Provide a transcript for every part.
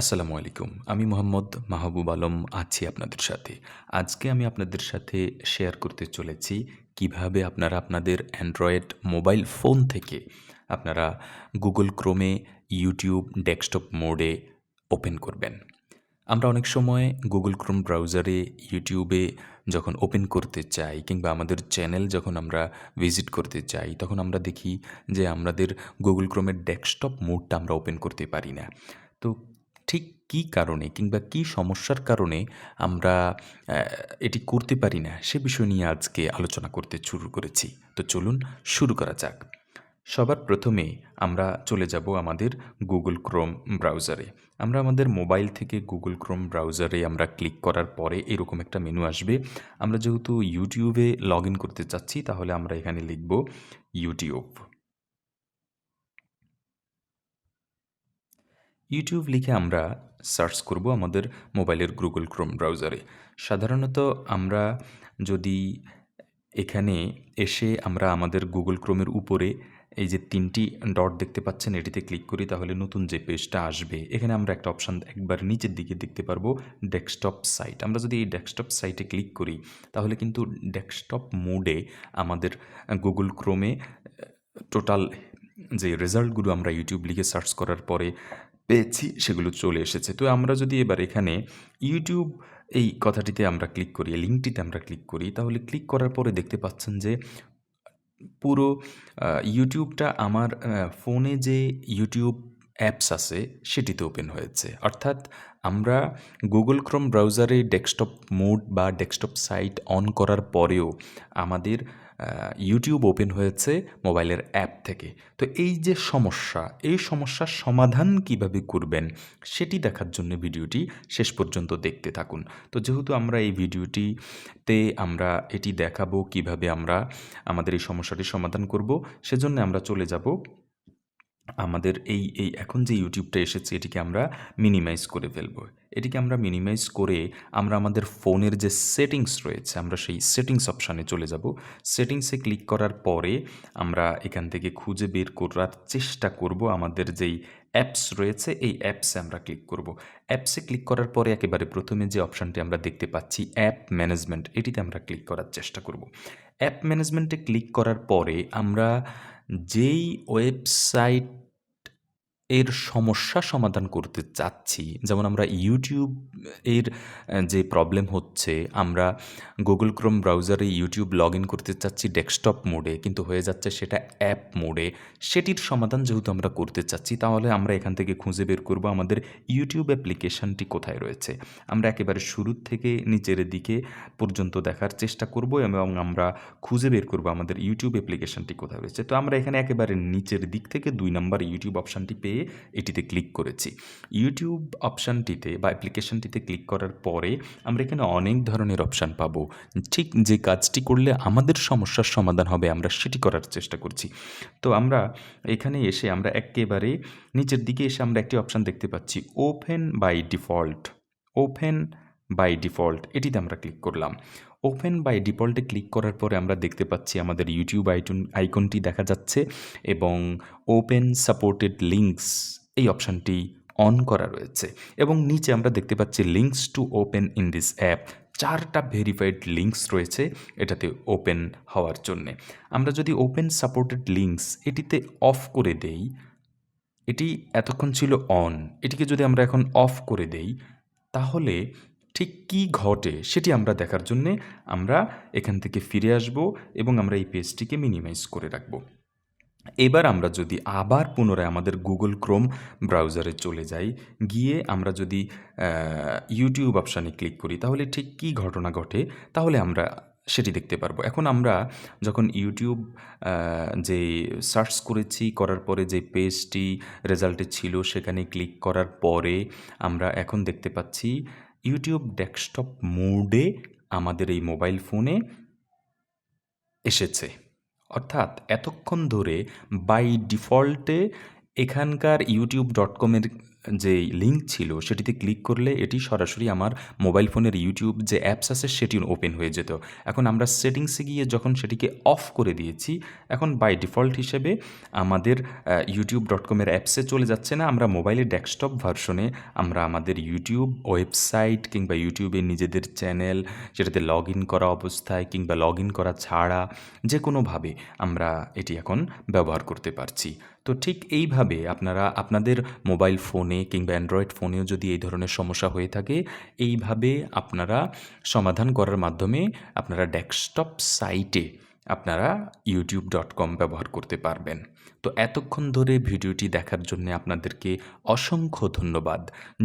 আসসালামু আলাইকুম। আমি মোহাম্মদ মাহবুব আলম আছি আপনাদের সাথে। আজকে আমি আপনাদের সাথে শেয়ার করতে চলেছি কীভাবে আপনারা আপনাদের অ্যান্ড্রয়েড মোবাইল ফোন থেকে আপনারা গুগল ক্রোমে ইউটিউব ডেস্কটপ মোডে ওপেন করবেন। আমরা অনেক সময় গুগল ক্রোম ব্রাউজারে ইউটিউবে যখন ওপেন করতে চাই কিংবা আমাদের চ্যানেল যখন আমরা ভিজিট করতে চাই, তখন আমরা দেখি যে আমাদের গুগল ক্রোমের ডেস্কটপ মোডটা আমরা ওপেন করতে পারি না। তো ঠিক কী কারণে কিংবা কী সমস্যার কারণে আমরা এটি করতে পারি না, সে বিষয় নিয়ে আজকে আলোচনা করতে শুরু করেছি। তো চলুন শুরু করা যাক। সবার প্রথমে আমরা চলে যাব আমাদের গুগল ক্রোম ব্রাউজারে আমরা আমাদের মোবাইল থেকে গুগল ক্রোম ব্রাউজারে আমরা ক্লিক করার পরে এরকম একটা মেনু আসবে। আমরা যেহেতু ইউটিউবে লগ করতে চাচ্ছি, তাহলে আমরা এখানে লিখব ইউটিউব ইউটিউব লিখে আমরা সার্চ করব আমাদের মোবাইলের গুগল ক্রোম ব্রাউজারে সাধারণত আমরা যদি এখানে এসে আমরা আমাদের গুগল ক্রোমের উপরে এই যে তিনটি ডট দেখতে পাচ্ছেন, এটিতে ক্লিক করি, তাহলে নতুন যে পেজটা আসবে, এখানে আমরা একটা অপশান একবার নিচের দিকে দেখতে পারব ডেস্কটপ সাইট আমরা যদি এই ডেস্কটপ সাইটে ক্লিক করি, তাহলে কিন্তু ডেস্কটপ মোডে আমাদের গুগল ক্রোমে টোটাল যে রেজাল্টগুলো আমরা ইউটিউব লিখে সার্চ করার পরে পেয়েছি, সেগুলো চলে এসেছে। তো আমরা যদি এবার এখানে ইউটিউব এই কথাটিতে আমরা ক্লিক করি লিঙ্কটিতে আমরা ক্লিক করি, তাহলে ক্লিক করার পরে দেখতে পাচ্ছেন যে পুরো ইউটিউবটা আমার ফোনে যে ইউটিউব অ্যাপস আছে, সেটিতে ওপেন হয়েছে। অর্থাৎ আমরা গুগল ক্রোম ব্রাউজারে ডেস্কটপ মোড বা ডেস্কটপ সাইট অন করার পরেও আমাদের ইউটিউব ওপেন হয়েছে মোবাইলের অ্যাপ থেকে। তো এই যে সমস্যা, এই সমস্যার সমাধান কীভাবে করবেন সেটি দেখার জন্য ভিডিওটি শেষ পর্যন্ত দেখতে থাকুন। তো যেহেতু আমরা এই ভিডিওটিতে আমরা এটি দেখাবো কীভাবে আমরা আমাদের এই সমস্যাটি সমাধান করব, সেজন্য আমরা চলে যাব আমাদের এই এই এখন যে ইউটিউবটা এসেছে, এটিকে আমরা মিনিমাইজ করে ফেলব। এটিকে আমরা মিনিমাইজ করে আমরা আমাদের ফোনের যে সেটিংস রয়েছে, আমরা সেই সেটিংস অপশানে চলে যাব। সেটিংসে ক্লিক করার পরে আমরা এখান থেকে খুঁজে বের করার চেষ্টা করব আমাদের যেই অ্যাপস রয়েছে, এই অ্যাপসে আমরা ক্লিক করব। অ্যাপসে ক্লিক করার পরে একেবারে প্রথমে যে অপশানটি আমরা দেখতে পাচ্ছি অ্যাপ ম্যানেজমেন্ট এটিতে আমরা ক্লিক করার চেষ্টা করব। অ্যাপ ম্যানেজমেন্টে ক্লিক করার পরে আমরা যেই ওয়েবসাইট এর সমস্যা সমাধান করতে চাচ্ছি। যেমন আমরা ইউটিউব এর যে প্রবলেম হচ্ছে, আমরা গুগল ক্রোম ব্রাউজারে ইউটিউব লগ ইন করতে চাচ্ছি ডেস্কটপ মোডে কিন্তু হয়ে যাচ্ছে সেটা অ্যাপ মোডে সেটির সমাধান যেহেতু আমরা করতে চাচ্ছি, তাহলে আমরা এখান থেকে খুঁজে বের করব আমাদের ইউটিউব অ্যাপ্লিকেশনটি কোথায় রয়েছে। আমরা একেবারে শুরুর থেকে নিচের দিকে পর্যন্ত দেখার চেষ্টা করব এবং আমরা খুঁজে বের করব আমাদের ইউটিউব অ্যাপ্লিকেশনটি কোথায় রয়েছে। তো আমরা এখানে একেবারে নিচের দিক থেকে দুই নম্বর ইউটিউব অপশানটি পেয়ে এটিতে ক্লিক করেছি। ইউটিউব অপশানটিতে বা অ্যাপ্লিকেশানটিতে ক্লিক করার পরে আমরা এখানে অনেক ধরনের অপশান পাবো। ঠিক যে কাজটি করলে আমাদের সমস্যার সমাধান হবে আমরা সেটি করার চেষ্টা করছি। তো আমরা এখানে এসে আমরা একেবারে নিচের দিকে এসে আমরা একটি অপশান দেখতে পাচ্ছি, open by default. Open by default এটিতে আমরা ক্লিক করলাম। ওপেন বাই ডিফল্টে ক্লিক করার পরে আমরা দেখতে পাচ্ছি আমাদের ইউটিউব আইটুন আইকনটি দেখা যাচ্ছে এবং ওপেন সাপোর্টেড লিঙ্কস এই অপশানটি অন করা রয়েছে এবং নিচে আমরা দেখতে পাচ্ছি links to open in this app চারটা ভেরিফাইড লিঙ্কস রয়েছে এটাতে ওপেন হওয়ার জন্যে। আমরা যদি ওপেন সাপোর্টেড লিঙ্কস এটিতে অফ করে দেই, এটি এতক্ষণ ছিল অন এটিকে যদি আমরা এখন অফ করে দেই, তাহলে ঠিক কী ঘটে সেটি আমরা দেখার জন্যে আমরা এখান থেকে ফিরে আসব এবং আমরা এই পেজটিকে মিনিমাইজ করে রাখব। এবার আমরা যদি আবার পুনরায় আমাদের গুগল ক্রোম ব্রাউজারে চলে যাই, গিয়ে আমরা যদি ইউটিউব অপশানে ক্লিক করি, তাহলে ঠিক কী ঘটনা ঘটে তাহলে আমরা সেটি দেখতে পারব। এখন আমরা যখন ইউটিউব যে সার্চ করেছি, করার পরে যে পেজটি রেজাল্টে ছিল সেখানে ক্লিক করার পরে আমরা এখন দেখতে পাচ্ছি ইউটিউব ডেস্কটপ মোডে আমাদের এই মোবাইল ফোনে এসেছে। অর্থাৎ এতক্ষণ ধরে বাই ডিফল্টে এখানকার ইউটিউব ডট কমের যে লিঙ্ক ছিল, সেটিতে ক্লিক করলে এটি সরাসরি আমার মোবাইল ফোনের ইউটিউব যে অ্যাপস আছে, সেটি ওপেন হয়ে যেত। এখন আমরা সেটিংসে গিয়ে যখন সেটিকে অফ করে দিয়েছি, এখন বাই ডিফল্ট হিসেবে আমাদের ইউটিউব ডট কমের অ্যাপসে চলে যাচ্ছে না। আমরা মোবাইলের ডেস্কটপ ভার্সনে আমরা আমাদের ইউটিউব ওয়েবসাইট কিংবা ইউটিউবে নিজেদের চ্যানেল সেটাতে লগ ইন করা অবস্থায় কিংবা লগ ইন করা ছাড়া যে কোনোভাবে আমরা এটি এখন ব্যবহার করতে পারছি। তো ঠিক এইভাবে আপনারা আপনাদের মোবাইল ফোনে কিংবা অ্যান্ড্রয়েড ফোনেও যদি এই ধরনের সমস্যা হয়ে থাকে, এইভাবে আপনারা সমাধান করার মাধ্যমে আপনারা ডেস্কটপ সাইটে আপনারা ইউটিউব ডট কম ব্যবহার করতে পারবেন। তো এতক্ষণ ধরে ভিডিওটি দেখার জন্য আপনাদেরকে অসংখ্য ধন্যবাদ।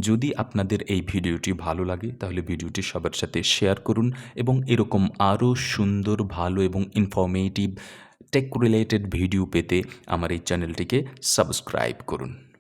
যদি আপনাদের এই ভিডিওটি ভালো লাগে, তাহলে ভিডিওটি সবার সাথে শেয়ার করুন এবং এরকম আরও সুন্দর, ভালো এবং ইনফরমেটিভ টেক রিলেটেড ভিডিও পেতে আমার এই চ্যানেলটিকে সাবস্ক্রাইব করুন।